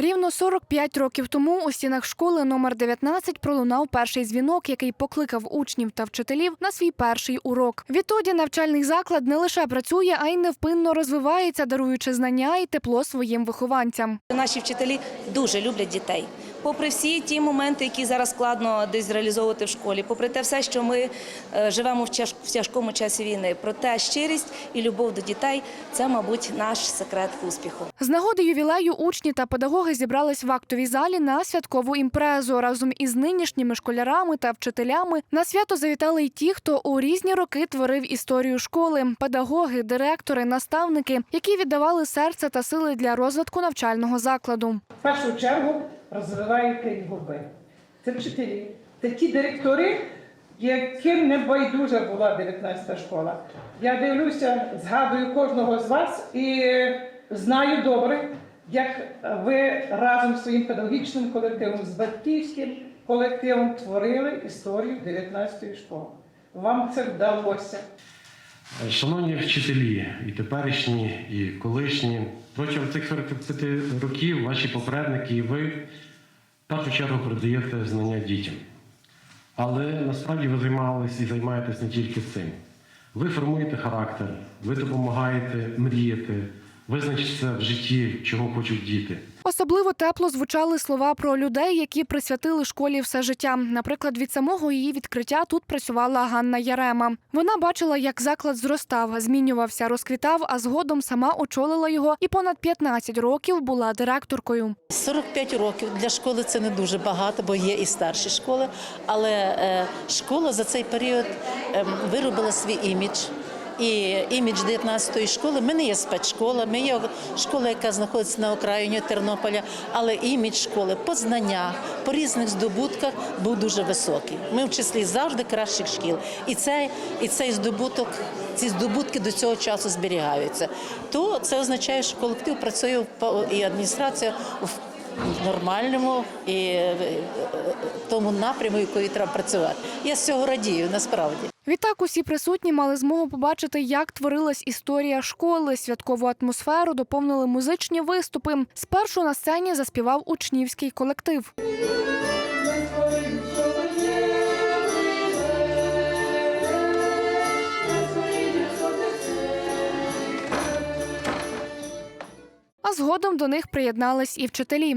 Рівно 45 років тому у стінах школи номер 19 пролунав перший дзвінок, який покликав учнів та вчителів на свій перший урок. Відтоді навчальний заклад не лише працює, а й невпинно розвивається, даруючи знання і тепло своїм вихованцям. Наші вчителі дуже люблять дітей. Попри всі ті моменти, які зараз складно десь реалізовувати в школі, попри те все, що ми е, живемо в тяж- в тяжкому часі війни, проте щирість і любов до дітей це, мабуть, наш секрет успіху. З нагоди ювілею учні та педагоги зібрались в актовій залі на святкову імпрезу. Разом із нинішніми школярами та вчителями на свято завітали й ті, хто у різні роки творив історію школи, педагоги, директори, наставники, які віддавали серце та сили для розвитку навчального закладу. В першу чергу розвиваєте губи. Це вчителі, ті директори, яким не байдужа була 19-та школа. Я дивлюся, згадую кожного з вас і знаю добре, як ви разом з своїм педагогічним колективом, з батьківським колективом творили історію 19-ї школи. Вам це вдалося. Шановні вчителі, і теперішні, і колишні, протягом цих 45 років ваші попередники і ви першу чергу передаєте знання дітям. Але насправді ви займалися і займаєтесь не тільки цим. Ви формуєте характер, ви допомагаєте мріяти, визначитися в житті, чого хочуть діти. Особливо тепло звучали слова про людей, які присвятили школі все життя. Наприклад, від самого її відкриття тут працювала Ганна Ярема. Вона бачила, як заклад зростав, змінювався, розквітав, а згодом сама очолила його і понад 15 років була директоркою. 45 років для школи це не дуже багато, бо є і старші школи. Але е, школа за цей період ем, виробила свій імідж. І імідж 19-ї школи. Ми не є спецшкола, ми є школа, яка знаходиться на окраїні Тернополя, але імідж школи по знаннях, по різних здобутках був дуже високий. Ми в числі завжди кращих шкіл. І цей, і цей здобуток, ці здобутки до цього часу зберігаються. То це означає, що колектив працює і адміністрація в нормальному і е, е, тому напряму, якою треба працювати. Я з цього радію насправді. Відтак усі присутні мали змогу побачити, як творилась історія школи. Святкову атмосферу доповнили музичні виступи. Спершу на сцені заспівав учнівський колектив. А згодом до них приєднались і вчителі.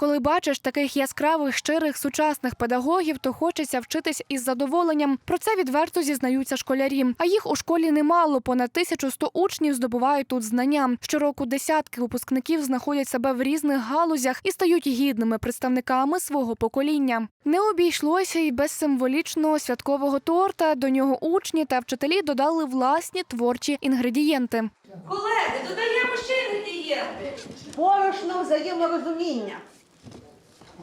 Коли бачиш таких яскравих, щирих, сучасних педагогів, то хочеться вчитись із задоволенням. Про це відверто зізнаються школярі. А їх у школі немало. Понад 1100 учнів здобувають тут знання. Щороку десятки випускників знаходять себе в різних галузях і стають гідними представниками свого покоління. Не обійшлося й без символічного святкового торта. До нього учні та вчителі додали власні творчі інгредієнти. Колеги, додаємо ще інгредієнти. борошно взаєморозуміння.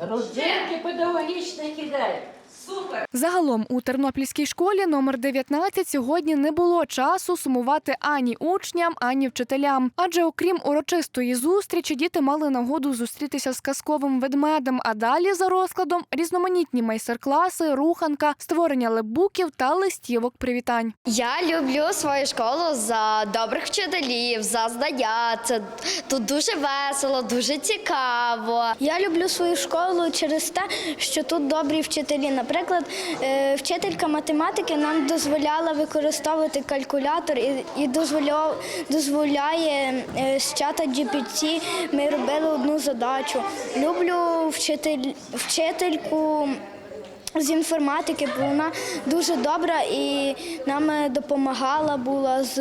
Розжинки педагогічних ідей. Супер! Загалом у Тернопільській школі номер 19 сьогодні не було часу сумувати ані учням, ані вчителям. Адже окрім урочистої зустрічі, діти мали нагоду зустрітися з казковим ведмедем. А далі за розкладом різноманітні майстер-класи, руханка, створення лепбуків та листівок привітань. Я люблю свою школу за добрих вчителів, за знання. Це тут дуже весело, дуже цікаво. Я люблю свою школу через те, що тут добрі вчителі. Наприклад, вчителька математики нам дозволяла використовувати калькулятор і, і дозволя- дозволяє е, з чата GPT ми робили одну задачу. Люблю вчитель, вчительку. З інформатики, бо вона дуже добра і нам е, допомагала була з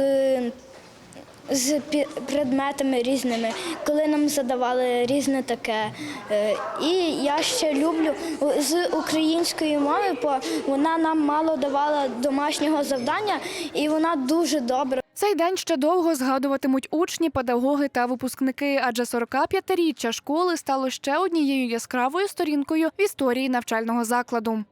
з предметами різними, коли нам задавали різне таке. Е, І я ще люблю з української мови, бо вона нам мало давала домашнього завдання, і вона дуже добра. Цей день ще довго згадуватимуть учні, педагоги та випускники, адже 45-річчя школи стало ще однією яскравою сторінкою в історії навчального закладу.